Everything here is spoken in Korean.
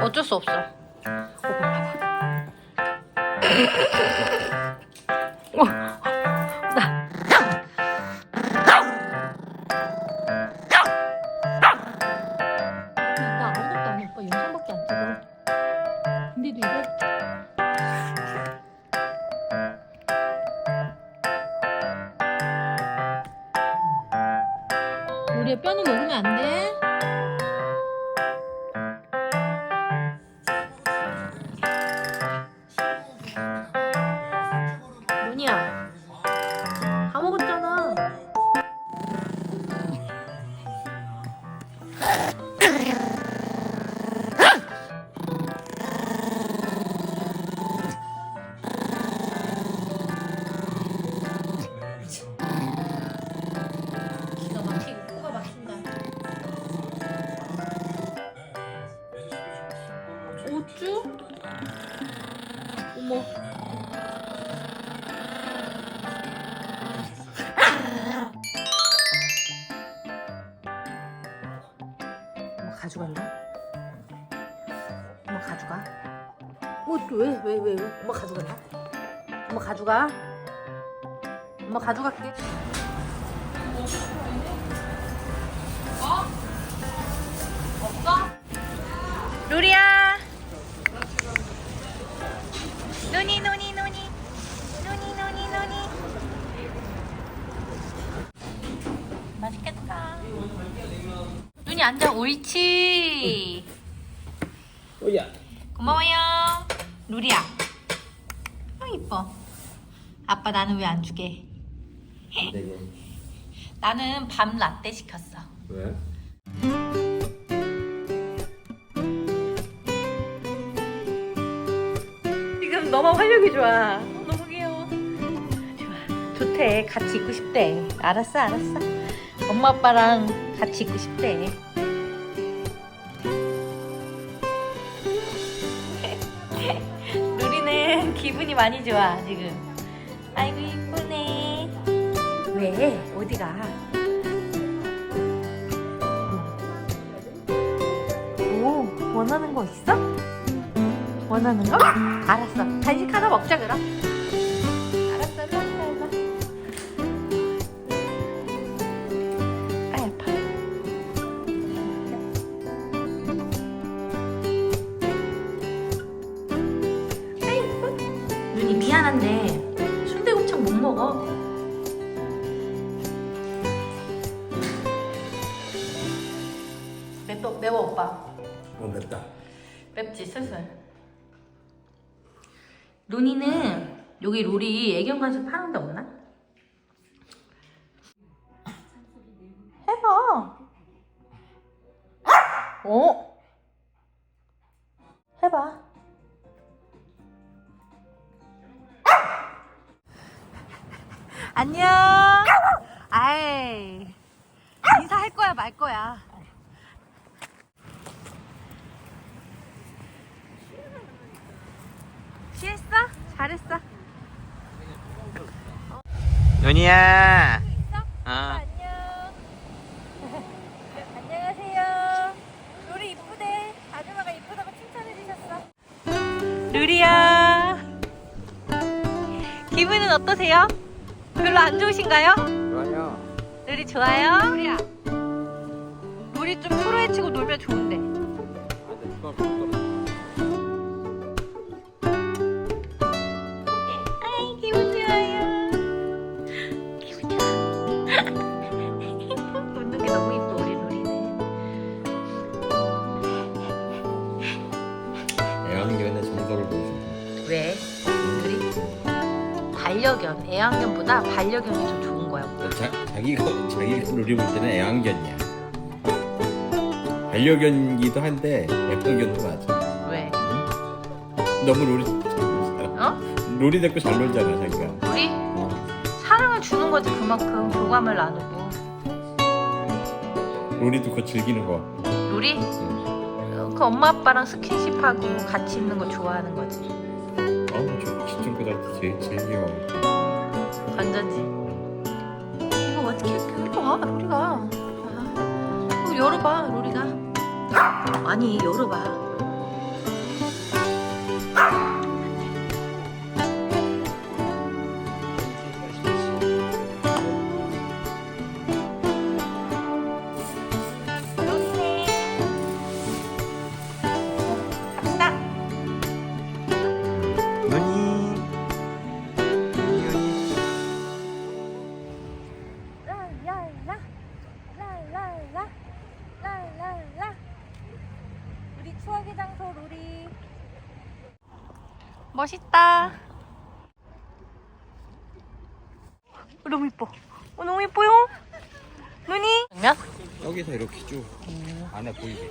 어쩔 수 없어. 봐봐. 어. 오빠 이래? 우리의 뼈는 먹으면 안 돼. 뭐냐? 다 먹었잖아. 어쭈? 어머. 가져간다. 엄마 가져가. 뭐왜왜 왜, 왜, 왜? 엄마 가져간다. 엄마 가져가. 엄마 가져갈게. 없어? 루리야. 노니 노니 노니. 노니 노니 노니. 맛있겠다. 앉아 옳지. 오야. 고마워요. 루리야. 아 이뻐. 아빠 나는 왜 안 주게? 안 되게. 나는 밤 라떼 시켰어. 왜? 지금 너무 활력이 좋아. 너무 귀여워. 좋아. 좋대. 같이 있고 싶대. 알았어, 알았어. 엄마 아빠랑 같이 있고 싶대. 기분이 많이 좋아 지금. 아이고 이쁘네. 왜? 어디가? 오, 원하는 거 있어? 원하는 거? 알았어. 간식 하나 먹자 그럼. 눈이 미안한데 순대곱창 못 먹어. 맵어 매워 오빠. 어 맵다. 맵지 슬슬. 루니는 여기 룰이 애견 간식 파는 데 없나? 해봐. 어? 안녕. 아이. 인사할 거야 말 거야. 취했어? 잘했어. 있어? 어. 안녕. 안녕하세요. 루리 이쁘대. 아줌마가 이쁘다고 칭찬해 주셨어. 루리야. 기분은 어떠세요? 별로 안 좋으신가요? 좋아요. 루리 좋아요? 루리야. 루리 좀 프로헤치고 놀면 좋은데. 아이 애완견보다 반려견이 더 좋은 거야. 자, 자기가 자기가 놀이 볼 때는 애완견이야. 반려견이기도 한데 애완견도 맞아. 왜? 너무 잘 놀잖아. 어? 롤이 됐고 잘 놀잖아 자기가. 우리 어. 사랑을 주는 거지 그만큼 교감을 나누고. 롤이도 그거 즐기는 거. 루리? 응. 그 엄마 아빠랑 스킨십하고 같이 있는 거 좋아하는 거지. 아우 저 기존보다 제일 제일 관자지. 이거 어떻게 열어봐, 로리가. 아, 어, 열어봐, 로리가. 아니, 열어봐. 멋있다. 어, 너무 이뻐. 어, 너무 이뻐요. 눈이. 면 여기서 이렇게 쭉 안에 보이게